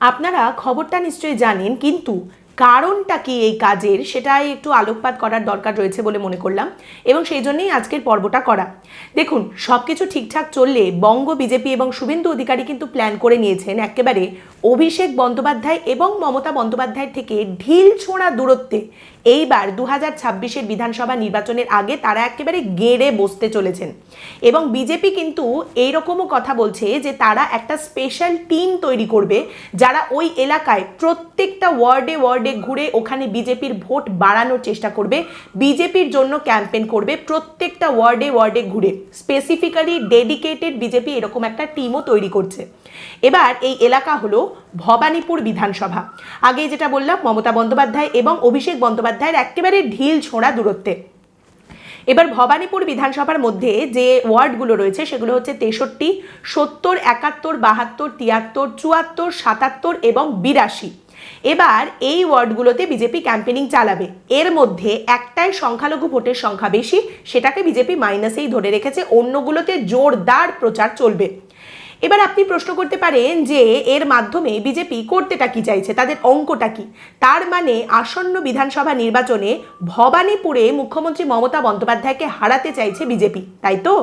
আপনারা খবরটা নিশ্চয়ই জানেন, কিন্তু কারণটা কি এই কাজের সেটাই একটু আলোকপাত করার দরকার রয়েছে বলে মনে করলাম এবং সেই জন্যেই আজকের পর্বটা করা। দেখুন সব কিছু ঠিকঠাক চললে বঙ্গ বিজেপি এবং শুভেন্দু অধিকারী কিন্তু প্ল্যান করে নিয়েছেন একেবারে অভিষেক বন্দ্যোপাধ্যায় এবং মমতা বন্দ্যোপাধ্যায় থেকে ঢিল ছোঁড়া দূরত্বে। এইবার দু হাজার ছাব্বিশের বিধানসভা নির্বাচনের আগে তারা একেবারে গেড়ে বসতে চলেছেন। এবং বিজেপি কিন্তু এইরকমও কথা বলছে যে তারা একটা স্পেশাল টিম তৈরি করবে যারা ওই এলাকায় প্রত্যেকটা ওয়ার্ডে ওয়ার্ডে ঘুরে ওখানে বিজেপির ভোট বাড়ানোর চেষ্টা করবে, বিজেপির জন্য ক্যাম্পেন করবে, প্রত্যেকটা ওয়ার্ডে ওয়ার্ডে ঘুরে। স্পেসিফিক্যালি ডেডিকেটেড বিজেপি এরকম একটা টিমও তৈরি করছে। এবার এই এলাকা হলো ভবানীপুর বিধানসভা। আগে যেটা বললাম, মমতা বন্দ্যোপাধ্যায় এবং অভিষেক বন্দ্যোপাধ্যায়ের একেবারে ঢিল ছোঁড়া দূরত্বে। এবার ভবানীপুর বিধানসভার মধ্যে যে ওয়ার্ডগুলো রয়েছে, সেগুলো হচ্ছে তেষট্টি, সত্তর, একাত্তর, বাহাত্তর, তিয়াত্তর, চুয়াত্তর, সাতাত্তর এবং বিরাশি। এবার এই ওয়ার্ডগুলোতে বিজেপি ক্যাম্পেনিং চালাবে। এর মধ্যে একটাই সংখ্যালঘু ভোটের সংখ্যা বেশি, সেটাকে বিজেপি মাইনাসেই ধরে রেখেছে। অন্যগুলোতে জোরদার প্রচার চলবে। এবার আপনি প্রশ্ন করতে পারেন যে এর মাধ্যমে বিজেপি করতেটা কি চাইছে? তাদের অঙ্কটা কি? তার মানে আসন্ন বিধানসভা নির্বাচনে ভবানীপুরে মুখ্যমন্ত্রী মমতা বন্দ্যোপাধ্যায়কে হারাতে চাইছে বিজেপি, তাই তো?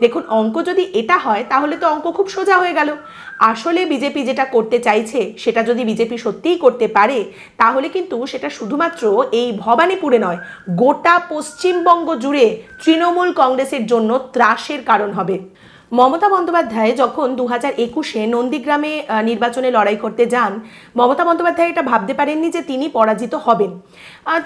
দেখুন, অঙ্ক যদি এটা হয়, তাহলে তো অঙ্ক খুব সোজা হয়ে গেল। আসলে বিজেপি যেটা করতে চাইছে, সেটা যদি বিজেপি সত্যিই করতে পারে, তাহলে কিন্তু সেটা শুধুমাত্র এই ভবানীপুরে নয়, গোটা পশ্চিমবঙ্গ জুড়ে তৃণমূল কংগ্রেসের জন্য ত্রাসের কারণ হবে। মমতা বন্দ্যোপাধ্যায় যখন দু হাজার একুশে নন্দীগ্রামে নির্বাচনে লড়াই করতে যান, মমতা বন্দ্যোপাধ্যায় এটা ভাবতে পারেননি যে তিনি পরাজিত হবেন।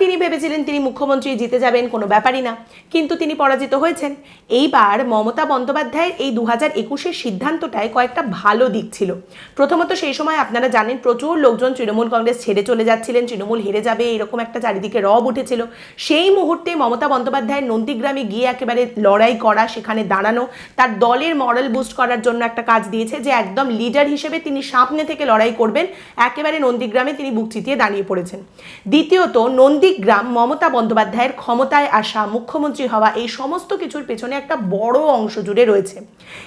তিনি ভেবেছিলেন তিনি মুখ্যমন্ত্রী, জিতে যাবেন কোনো ব্যাপারই না। কিন্তু তিনি পরাজিত হয়েছেন। এইবার মমতা বন্দ্যোপাধ্যায়ের এই দু হাজার একুশের সিদ্ধান্তটায় কয়েকটা ভালো দিক ছিল। প্রথমত সেই সময় আপনারা জানেন প্রচুর লোকজন তৃণমূল কংগ্রেস ছেড়ে চলে যাচ্ছিলেন, তৃণমূল হেরে যাবে, এরকম একটা চারিদিকে রব উঠেছিল। সেই মুহূর্তে মমতা বন্দ্যোপাধ্যায়ের নন্দীগ্রামে গিয়ে একেবারে লড়াই করা, সেখানে দাঁড়ানো, তার দলের মরাল বুস্ট করার জন্য একটা কাজ দিয়েছে যে একদম লিডার হিসেবে তিনি সামনে থেকে লড়াই করবেন। একেবারে নন্দীগ্রামে তিনি বুক চিতিয়ে দাঁড়িয়ে পড়েছেন। দ্বিতীয়ত, নন্দীগ্রাম মমতা বন্দ্যোপাধ্যায়ের ক্ষমতায় আসা মুখ্যমন্ত্রী হওয়া এই সমস্ত কিছুর পেছনে একটা বড় অংশ জুড়ে রয়েছে।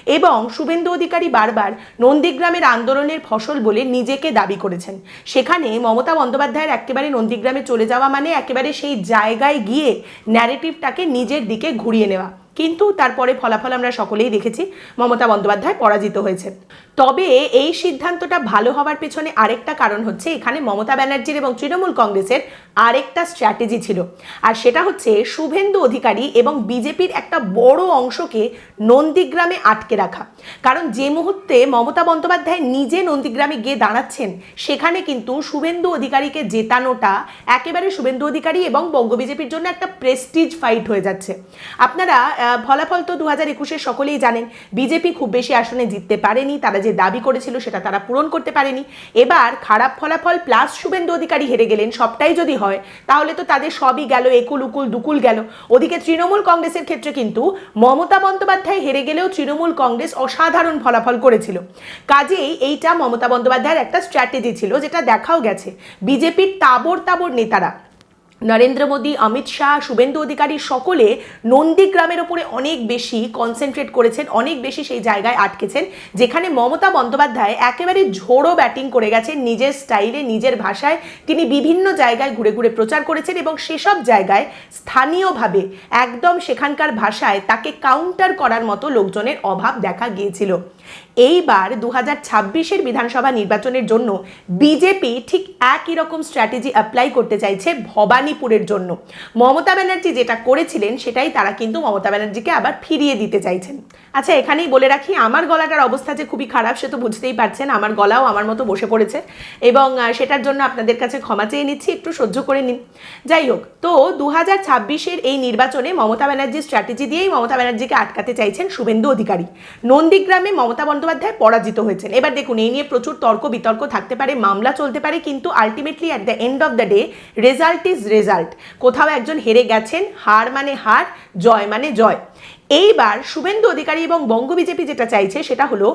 এবং শুভেন্দু অধিকারী বারবার নন্দীগ্রামের আন্দোলনের ফসল বলে নিজেকে দাবি করেছেন। সেখানে মমতা বন্দ্যোপাধ্যায়ের একেবারে নন্দীগ্রামে চলে যাওয়া মানে একেবারে সেই জায়গায় গিয়ে ন্যারেটিভটাকে নিজের দিকে ঘুরিয়ে নেওয়া। কিন্তু তারপরে ফলাফল আমরা সকলেই দেখেছি। মমতা বন্দ্যোপাধ্যায় পরাজিত হয়েছে। তবে এই সিদ্ধান্তটা ভালো হওয়ার পেছনে আরেকটা কারণ হচ্ছে এখানে মমতা ব্যানার্জির এবং তৃণমূল কংগ্রেসের আরেকটা স্ট্র্যাটেজি ছিল। আর সেটা হচ্ছে শুভেন্দু অধিকারী এবং বিজেপির একটা বড় অংশকে নন্দীগ্রামে আটকে রাখা। কারণ যে মুহূর্তে মমতা বন্দ্যোপাধ্যায় নিজে নন্দীগ্রামে গিয়ে দাঁড়াচ্ছেন, সেখানে কিন্তু শুভেন্দু অধিকারীকে জেতানোটা একেবারে শুভেন্দু অধিকারী এবং বঙ্গ বিজেপির জন্য একটা প্রেস্টিজ ফাইট হয়ে যাচ্ছে। আপনারা ফলাফল তো দু হাজার একুশের সকলেই জানেন, বিজেপি খুব বেশি আসনে জিততে পারেনি, তারা যে দাবি করেছিল সেটা তারা পূরণ করতে পারেনি। এবার খারাপ ফলাফল প্লাস শুভেন্দু অধিকারী হেরে গেলেন, সবটাই যদি হয়, তাহলে তো তাদের সবই গেল, একুল উকুল দুকুল গেল। ওদিকে তৃণমূল কংগ্রেসের ক্ষেত্রে কিন্তু মমতা বন্দ্যোপাধ্যায় হেরে গেলেও তৃণমূল কংগ্রেস অসাধারণ ফলাফল করেছিল। কাজেই এইটা মমতা বন্দ্যোপাধ্যায়ের একটা স্ট্র্যাটেজি ছিল, যেটা দেখাও গেছে। বিজেপির তাবর তাবর নেতারা নরেন্দ্র মোদী, অমিত শাহ, শুভেন্দু অধিকারী সকলে নন্দীগ্রামের ওপরে অনেক বেশি কনসেন্ট্রেট করেছেন, অনেক বেশি সেই জায়গায় আটকেছেন, যেখানে মমতা বন্দ্যোপাধ্যায় একেবারে ঝোড়ো ব্যাটিং করে গেছেন নিজের স্টাইলে নিজের ভাষায়। তিনি বিভিন্ন জায়গায় ঘুরে ঘুরে প্রচার করেছেন এবং সেসব জায়গায় স্থানীয়ভাবে একদম সেখানকার ভাষায় তাকে কাউন্টার করার মতো লোকজনের অভাব দেখা গিয়েছিল। এইবার দু হাজার ছাব্বিশের বিধানসভা নির্বাচনের জন্য বিজেপি ঠিক একই রকম স্ট্র্যাটেজি অ্যাপ্লাই করতে চাইছে ভবানীপুরের জন্য। মমতা ব্যানার্জি যেটা করেছিলেন সেটাই তারা কিন্তু মমতা ব্যানার্জিকে আবার ফিরিয়ে দিতে চাইছেন। আচ্ছা এখানেই বলে রাখি, আমার গলাটার অবস্থা যে খুবই খারাপ সে তো বুঝতেই পারছেন, আমার গলাও আমার মতো বসে পড়েছে এবং সেটার জন্য আপনাদের কাছে ক্ষমা চেয়ে নিচ্ছি, একটু সহ্য করে নিন। যাই হোক, তো দু হাজার ছাব্বিশের এই নির্বাচনে মমতা ব্যানার্জির স্ট্র্যাটেজি দিয়েই মমতা ব্যানার্জিকে আটকাতে চাইছেন শুভেন্দু অধিকারী। নন্দীগ্রামে মমতা বন্দ্যোপাধ্যায় পরাজিত হয়েছেন। এবার দেখুন, এই নিয়ে প্রচুর তর্ক বিতর্ক থাকতে পারে, মামলা চলতে পারে, কিন্তু ultimately at the end of the day result is result কোথাও একজন হেরে গেছেন, হার মানে হার, জয় মানে জয়। এইবার শুভেন্দু অধিকারী এবং বঙ্গ বিজেপি যেটা চাইছে, সেটা হলো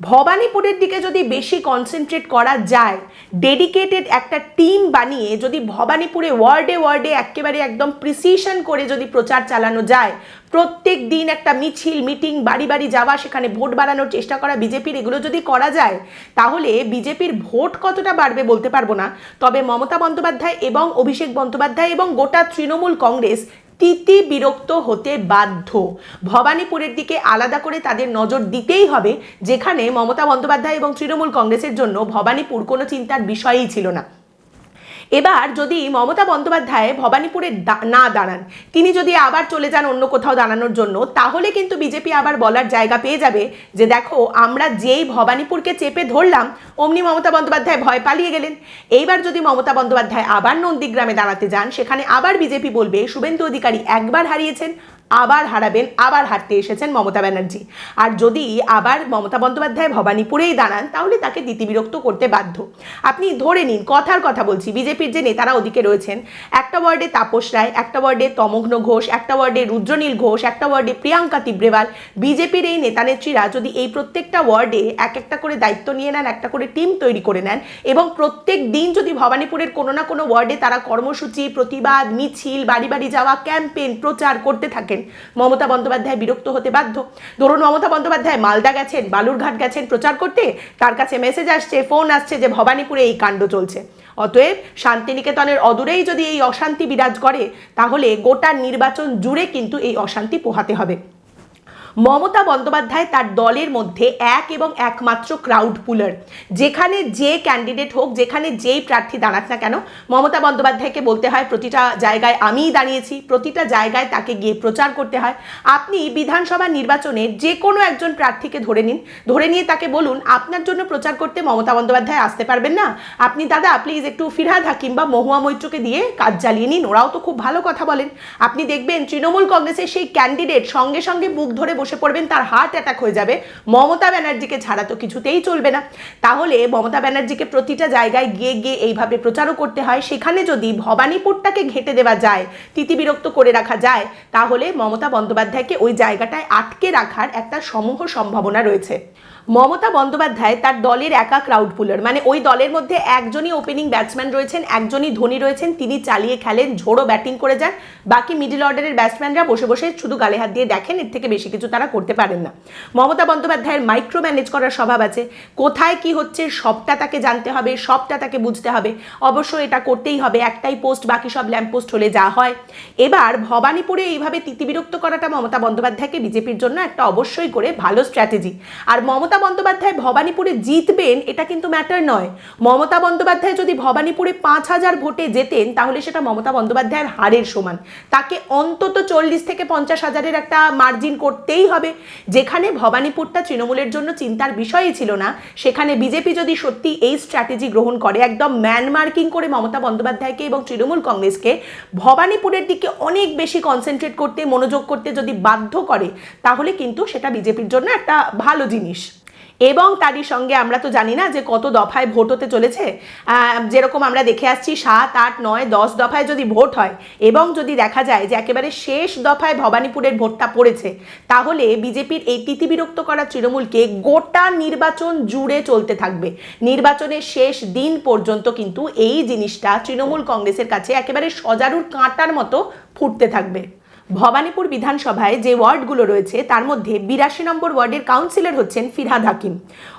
ভবানীপুরের দিকে যদি বেশি কনসেন্ট্রেট করা যায় ডেডিকেটেড একটা টিম বানিয়ে যদি ভবানীপুরে ওয়ার্ডে ওয়ার্ডে একেবারে একদম প্রিসিশন করে যদি প্রচার চালানো যায়, প্রত্যেক দিন একটা মিছিল মিটিং বাড়ি বাড়ি যাওয়া, সেখানে ভোট বাড়ানোর চেষ্টা করা বিজেপির, এগুলো যদি করা যায়, তাহলে বিজেপির ভোট কতটা বাড়বে বলতে পারব না। তবে মমতা বন্দ্যোপাধ্যায় এবং অভিষেক বন্দ্যোপাধ্যায় এবং গোটা তৃণমূল কংগ্রেস তিতি বিরক্ত হতে বাধ্য। ভবানীপুরের দিকে আলাদা করে তাদের নজর দিতেই হবে, যেখানে মমতা বন্দ্যোপাধ্যায় এবং তৃণমূল কংগ্রেসের জন্য ভবানীপুর কোনো চিন্তার বিষয়ই ছিল না। এবার যদি মমতা বন্দ্যোপাধ্যায় ভবানীপুরে না দাঁড়ান, তিনি যদি আবার চলে যান অন্য কোথাও দাঁড়ানোর জন্য, তাহলে কিন্তু বিজেপি আবার বলার জায়গা পেয়ে যাবে যে দেখো, আমরা যেই ভবানীপুরকে চেপে ধরলাম, অমনি মমতা বন্দ্যোপাধ্যায় ভয় পালিয়ে গেলেন। এইবার যদি মমতা বন্দ্যোপাধ্যায় আবার নন্দীগ্রামে দাঁড়াতে যান, সেখানে আবার বিজেপি বলবে, শুভেন্দু অধিকারী একবার হারিয়েছেন আবার হারাবেন, আবার হারতে এসেছেন মমতা ব্যানার্জি। আর যদি আবার মমতা বন্দ্যোপাধ্যায় ভবানীপুরেই দাঁড়ান, তাহলে তাকে দ্বিতীবিরক্ত করতে বাধ্য। আপনি ধরে নিন, কথার কথা বলছি, বিজেপির যে নেতারা ওদিকে রয়েছেন, একটা ওয়ার্ডে তাপস রায়, একটা ওয়ার্ডে তমগ্ন ঘোষ, একটা ওয়ার্ডে রুদ্রনীল ঘোষ, একটা ওয়ার্ডে প্রিয়াঙ্কা তিব্রেওয়াল, বিজেপির এই নেতানেত্রীরা যদি এই প্রত্যেকটা ওয়ার্ডে এক একটা করে দায়িত্ব নিয়ে নেন, একটা করে টিম তৈরি করে নেন, এবং প্রত্যেক দিন যদি ভবানীপুরের কোনো না কোনো ওয়ার্ডে তারা কর্মসূচি, প্রতিবাদ, মিছিল, বাড়ি বাড়ি যাওয়া, ক্যাম্পেইন, প্রচার করতে থাকেন মমতা বন্দ্যোপাধ্যায় বিরক্ত হতে বাধ্য। ধরুন মমতা বন্দ্যোপাধ্যায় মালদা গেছেন, বালুরঘাট গেছেন, প্রচার করতে। তার কাছে মেসেজ আসছে ফোন আসছে যে ভবানীপুরে এই কাণ্ড চলছে। অতএব শান্তিনিকেতনের অদূরেই যদি এই অশান্তি বিরাজ করে, তাহলে গোটা নির্বাচন জুড়ে কিন্তু এই অশান্তি পোহাতে হবে। মমতা বন্দ্যোপাধ্যায় তার দলের মধ্যে এক এবং একমাত্র ক্রাউড পুলার যেখানে যে ক্যান্ডিডেট হোক, যেখানে যেই প্রার্থী দাঁড়াক না কেন, মমতা বন্দ্যোপাধ্যায়কে বলতে হয়, প্রতিটা জায়গায় আমিই দাঁড়িয়েছি, প্রতিটা জায়গায় তাকে গিয়ে প্রচার করতে হয়। আপনি বিধানসভা নির্বাচনে যে কোনো একজন প্রার্থীকে ধরে নিন, ধরে নিয়ে তাকে বলুন, আপনার জন্য প্রচার করতে মমতা বন্দ্যোপাধ্যায় আসতে পারবেন না। আপনি দাদা প্লিজ একটু ফিরহাদ হাকিম বা মহুয়া মৈত্রকে দিয়ে কাজ চালিয়ে নিন, ওরাও তো খুব ভালো কথা বলেন। আপনি দেখবেন তৃণমূল কংগ্রেসের সেই ক্যান্ডিডেট সঙ্গে সঙ্গে বুক ধরে বসে পড়বেন, তার হার্ট অ্যাটাক হয়ে যাবে। মমতা ব্যানার্জিকে ছাড়া তো কিছুতেই চলবে না। তাহলে মমতা ব্যানার্জিকে প্রতিটা জায়গায় গিয়ে গিয়ে এইভাবে প্রচারও করতে হয়। সেখানে যদি ভবানীপুরটাকে ঘেটে দেওয়া যায় তিতিবিরক্ত করে রাখা যায়, তাহলে মমতা বন্দ্যোপাধ্যায়কে ওই জায়গাটায় আটকে রাখার একটা সমূহ সম্ভাবনা রয়েছে। মমতা বন্দ্যোপাধ্যায় তার দলের একা ক্রাউড পুলার মানে ওই দলের মধ্যে একজনই ওপেনিং ব্যাটসম্যান রয়েছেন, একজনই ধোনি রয়েছেন, তিনি চালিয়ে খেলেন, ঝোড়ো ব্যাটিং করে যান, বাকি মিডল অর্ডারের ব্যাটসম্যানরা বসে বসে শুধু গালে হাত দিয়ে দেখেন, এর থেকে বেশি কিছু তারা করতে পারেন না। মমতা বন্দ্যোপাধ্যায়ের মাইক্রো ম্যানেজ করার স্বভাব আছে, কোথায় কি হচ্ছে সবটা তাকে জানতে হবে, সবটা তাকে বুঝতে হবে, অবশ্য এটা করতেই হবে, একটাই পোস্ট বাকি সব ল্যাম্প পোস্ট হলে যা হয়। এবার ভবানীপুরে এইভাবে তিতিবিরক্ত করাটা মমতা বন্দ্যোপাধ্যায়কে বিজেপির জন্য একটা অবশ্যই করে ভালো স্ট্র্যাটেজি আর মমতা বন্দ্যোপাধ্যায় ভবানীপুরে জিতবেন, এটা কিন্তু ম্যাটার নয়। মমতা বন্দ্যোপাধ্যায় যদি ভবানীপুরে পাঁচ হাজার ভোটে যেতেন তাহলে সেটা মমতা বন্দ্যোপাধ্যায়ের হারের সমান। তাকে অন্তত চল্লিশ থেকে পঞ্চাশ হাজারের একটা মার্জিন করতেই হবে। যেখানে ভবানীপুরটা তৃণমূলের জন্য চিন্তার বিষয়ই ছিল না, সেখানে বিজেপি যদি সত্যি এই স্ট্র্যাটেজি গ্রহণ করে, একদম ম্যান মার্কিং করে মমতা বন্দ্যোপাধ্যায়কে এবং তৃণমূল কংগ্রেসকে, ভবানীপুরের দিকে অনেক বেশি কনসেন্ট্রেট করতে, মনোযোগ করতে যদি বাধ্য করে, তাহলে কিন্তু সেটা বিজেপির জন্য একটা ভালো জিনিস। এবং তারই সঙ্গে আমরা তো জানি না যে কত দফায় ভোট হতে চলেছে। যেরকম আমরা দেখে আসছি সাত, আট, নয়, দশ দফায় যদি ভোট হয় এবং যদি দেখা যায় যে একেবারে শেষ দফায় ভবানীপুরের ভোটটা পড়েছে, তাহলে বিজেপির এই তিতিবিরক্ত করা তৃণমূলকে গোটা নির্বাচন জুড়ে চলতে থাকবে। নির্বাচনের শেষ দিন পর্যন্ত কিন্তু এই জিনিসটা তৃণমূল কংগ্রেসের কাছে একেবারে সজারুর কাঁটার মতো ফুটতে থাকবে। ভবানীপুর বিধানসভায় যে ওয়ার্ডগুলো রয়েছে, তার মধ্যে বিরাশি নম্বর ওয়ার্ডের কাউন্সিলর হচ্ছেন ফিরহাদ হাকিম।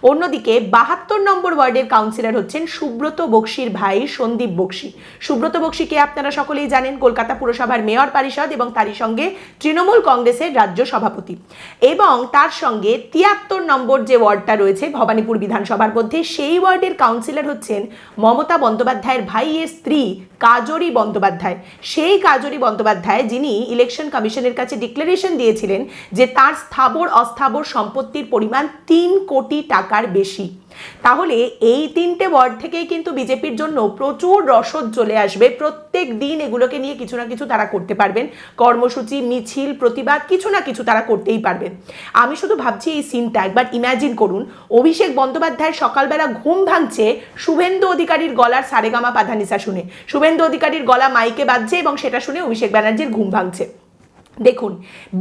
অন্যদিকে বাহাত্তর নম্বর ওয়ার্ডের কাউন্সিলর হচ্ছেন সুব্রত বক্সির ভাই সন্দীপ বক্সি। সুব্রত বক্সিকে আপনারা সকলেই জানেন, কলকাতা পুরসভার মেয়র পরিষদ এবং তারই সঙ্গে তৃণমূল কংগ্রেসের রাজ্য সভাপতি। এবং তার সঙ্গে তিয়াত্তর নম্বর যে ওয়ার্ডটা রয়েছে ভবানীপুর বিধানসভার মধ্যে, সেই ওয়ার্ডের কাউন্সিলর হচ্ছেন মমতা বন্দ্যোপাধ্যায়ের ভাইয়ের স্ত্রী কাজরি বন্দ্যোপাধ্যায়। সেই কাজরি বন্দ্যোপাধ্যায় যিনি ইলেকশন কমিশনের কাছে ডিক্লারেশন দিয়েছিলেন যে তার স্থাবর অস্থাবর সম্পত্তির পরিমাণ তিন কোটি টাকার বেশি। তাহলে এই তিনটে ওয়ার্ড থেকেই কিন্তু বিজেপির জন্য প্রচুর রসদ চলে আসবে। প্রত্যেক দিন এগুলোকে নিয়ে কিছু না কিছু তারা করতে পারবেন। কর্মসূচি, মিছিল, প্রতিবাদ কিছু না কিছু তারা করতেই পারবেন আমি শুধু ভাবছি এই সিনটা একবার ইম্যাজিন করুন। অভিষেক বন্দ্যোপাধ্যায় সকালবেলা ঘুম ভাঙছে শুভেন্দু অধিকারীর গলার সারেগামা পাধানিসা শুনে। শুভেন্দু অধিকারীর গলা মাইকে বাজছে এবং সেটা শুনে অভিষেক ব্যানার্জির ঘুম ভাঙছে। দেখুন,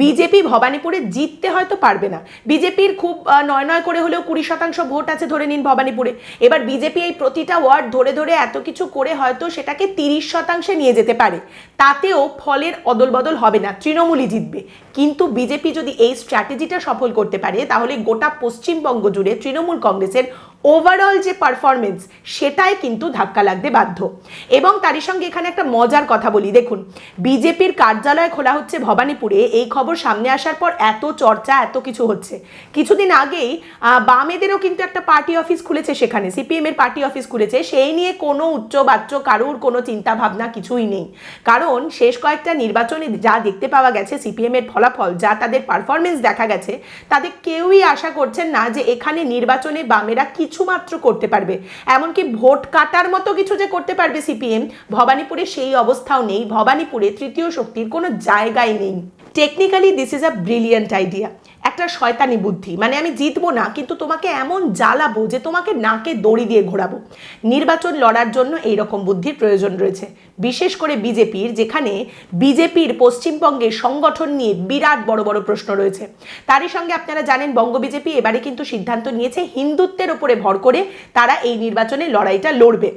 বিজেপি ভবানীপুরে জিততে হয়তো পারবে না। বিজেপির খুব নয় নয় করে হলেও কুড়ি শতাংশ ভোট আছে ধরে নিন ভবানীপুরে। এবার বিজেপি এই প্রতিটা ওয়ার্ড ধরে ধরে এত কিছু করে হয়তো সেটাকে তিরিশ শতাংশে নিয়ে যেতে পারে। তাতেও ফলের অদল বদল হবে না, তৃণমূলই জিতবে। কিন্তু বিজেপি যদি এই স্ট্র্যাটেজিটা সফল করতে পারে, তাহলে গোটা পশ্চিমবঙ্গ জুড়ে তৃণমূল কংগ্রেসের ওভারঅল যে পারফরমেন্স সেটাই কিন্তু ধাক্কা লাগতে বাধ্য। এবং তারই সঙ্গে এখানে একটা মজার কথা বলি। দেখুন, বিজেপির কার্যালয় খোলা হচ্ছে ভবানীপুরে। এই খবর সামনে আসার পর এত চর্চা, এত কিছু হচ্ছে। কিছুদিন আগেই বামেদেরও কিন্তু একটা পার্টি অফিস খুলেছে সেখানে। সিপিএম এর পার্টি অফিস খুলেছে। সেই নিয়ে কোনো উচ্চ বাচ্চ, কারুর কোনো চিন্তা ভাবনা কিছুই নেই। কারণ শেষ কয়েকটা নির্বাচনে যা দেখতে পাওয়া গেছে, সিপিএম এর ফলাফল, যা তাদের পারফরমেন্স দেখা গেছে তাদের কেউই আশা করছেন না যে এখানে নির্বাচনে বামেরা কিছু মাত্র করতে পারবে। এমনকি ভোট কাটার মতো কিছু যে করতে পারবে সিপিএম, ভবানীপুরে সেই অবস্থাও নেই। ভবানীপুরে তৃতীয় শক্তির কোনো জায়গায় নেই। Technically this is a brilliant idea একটা শয়তানি বুদ্ধি। মানে আমি জিতবো না, কিন্তু তোমাকে এমন জ্বালাবো যে তোমাকে নাকে দড়ি দিয়ে ঘোরাবো। নির্বাচন লড়ার জন্য এইরকম বুদ্ধির প্রয়োজন রয়েছে। বিশেষ করে বিজেপির, যেখানে বিজেপির পশ্চিমবঙ্গে সংগঠন নিয়ে বিরাট বড় বড় প্রশ্ন রয়েছে। তারই সঙ্গে আপনারা জানেন, বঙ্গ বিজেপি এবারে কিন্তু সিদ্ধান্ত নিয়েছে হিন্দুত্বের ওপরে ভর করে তারা এই নির্বাচনে লড়াইটা লড়বে।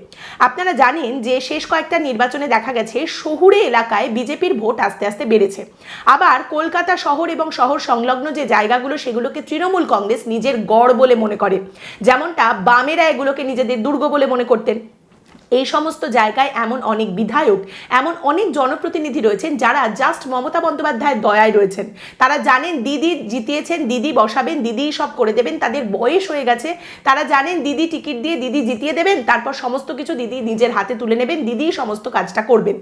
আপনারা জানেন যে শেষ কয়েকটা নির্বাচনে দেখা গেছে, শহুরে এলাকায় বিজেপির ভোট আস্তে আস্তে বেড়েছে। আবার কলকাতা শহর এবং শহর সংলগ্ন যে জায়গাগুলো, সেগুলোকে তৃণমূল কংগ্রেস নিজের গড় বলে মনে করে। যেমনটা বামেরা এগুলোকে নিজেদের দুর্গ বলে মনে করতেন। এই সমস্ত জায়গায় এমন অনেক বিধায়ক, এমন অনেক জনপ্রতিনিধি রয়েছেন যারা জাস্ট মমতা বন্দ্যোপাধ্যায়ের দয়ায় রয়েছেন। তারা জানেন দিদি জিতিয়েছেন, দিদি বসাবেন দিদি সব করে দেবেন, তাদের বয়স হয়ে গেছে। তারা জানেন দিদি টিকিট দিয়ে দিদি জিতিয়ে দেবেন, তারপর সমস্ত কিছু দিদি নিজের হাতে তুলে নেবেন দিদি সমস্ত কাজটা করবেন।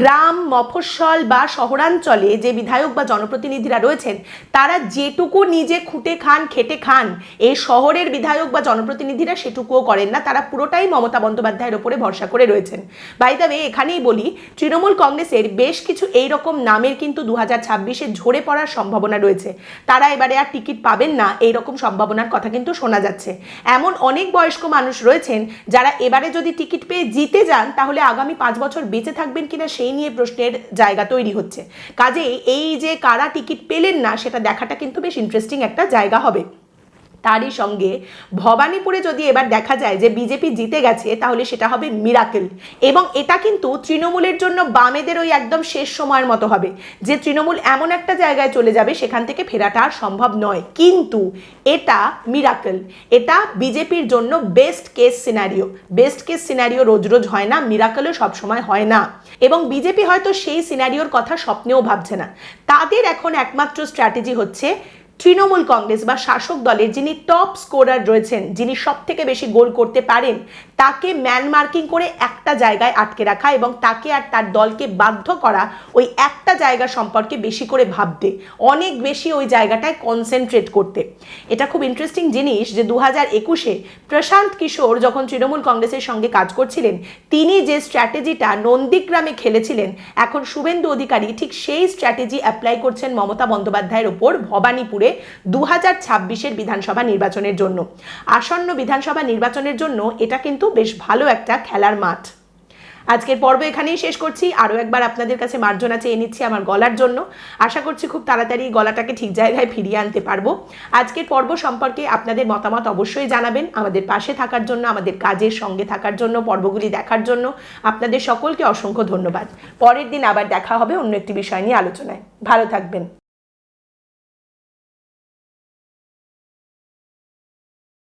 গ্রাম, মফস্বল বা শহরাঞ্চলে যে বিধায়ক বা জনপ্রতিনিধিরা রয়েছেন, তারা যেটুকু নিজে খুঁটে খান, খেটে খান, এই শহরের বিধায়ক বা জনপ্রতিনিধিরা সেটুকুও করেন না। তারা পুরোটাই মমতা বন্দ্যোপাধ্যায়ের ওপরে ভরসা করে রয়েছেন। বাই দ্য ওয়ে এখানেই বলি, তৃণমূল কংগ্রেসের বেশ কিছু এই রকম নামের কিন্তু দু হাজার ছাব্বিশে ঝরে পড়ার সম্ভাবনা রয়েছে। তারা এবারে আর টিকিট পাবেন না এই রকম সম্ভাবনার কথা কিন্তু শোনা যাচ্ছে। এমন অনেক বয়স্ক মানুষ রয়েছেন যারা এবারে যদি টিকিট পেয়ে জিতে যান, তাহলে আগামী পাঁচ বছর বেঁচে থাকবেন কিনা সেই নিয়ে প্রশ্নের জায়গা তৈরি হচ্ছে। কাজেই এই যে কারা টিকিট পেলেন না, সেটা দেখাটা কিন্তু বেশ ইন্টারেস্টিং একটা জায়গা হবে। তারই সঙ্গে ভবানীপুরে যদি এবার দেখা যায় যে বিজেপি জিতে গেছে, তাহলে সেটা হবে মিরাকেল। এবং এটা কিন্তু তৃণমূলের জন্য বামেদের ওই একদম শেষ সময়ের মতো হবে। যে তৃণমূল এমন একটা জায়গায় চলে যাবে, সেখান থেকে ফেরাটা আর সম্ভব নয়। কিন্তু এটা মিরাকেল। এটা বিজেপির জন্য best case scenario best case scenario রোজ রোজ হয় না, মিরাকেলও সবসময় হয় না। এবং বিজেপি হয়তো সেই সিনারিওর কথা স্বপ্নেও ভাবছে না। তাদের এখন একমাত্র স্ট্র্যাটেজি হচ্ছে তৃণমূল কংগ্রেস বা শাসক দলের যিনি টপ স্কোরার রয়েছেন, যিনি সব থেকে বেশি গোল করতে পারেন তাকে ম্যান মার্কিং করে একটা জায়গায় আটকে রাখা এবং তাকে আর তার দলকে বাধ্য করা ওই একটা জায়গা সম্পর্কে বেশি করে ভাবতে, অনেক বেশি ওই জায়গাটায় কনসেন্ট্রেট করতে। এটা খুব ইন্টারেস্টিং জিনিস যে দু হাজার একুশে প্রশান্ত কিশোর যখন তৃণমূল কংগ্রেসের সঙ্গে কাজ করছিলেন, তিনি যে স্ট্র্যাটেজিটা নন্দীগ্রামে খেলেছিলেন, এখন শুভেন্দু অধিকারী ঠিক সেই স্ট্র্যাটেজি অ্যাপ্লাই করছেন মমতা বন্দ্যোপাধ্যায়ের ওপর ভবানীপুরে দু হাজার ছাব্বিশের বিধানসভা নির্বাচনের জন্য। আসন্ন বিধানসভা নির্বাচনের জন্য এটা কিন্তু বেশ ভালো একটা খেলার মাঠ। আজকের পর্ব এখানেই শেষ করছি। আরও একবার আপনাদের কাছে মার্জনা চেয়ে নিচ্ছি আমার গলার জন্য। আশা করছি খুব তাড়াতাড়ি গলাটাকে ঠিক জায়গায় ফিরিয়ে আনতে পারব। আজকের পর্ব সম্পর্কে আপনাদের মতামত অবশ্যই জানাবেন আমাদের পাশে থাকার জন্য, আমাদের কাজের সঙ্গে থাকার জন্য, পর্বগুলি দেখার জন্য। আপনাদের সকলকে অসংখ্য ধন্যবাদ। পরের দিন আবার দেখা হবে অন্য একটি বিষয় নিয়ে আলোচনায়। ভালো থাকবেন।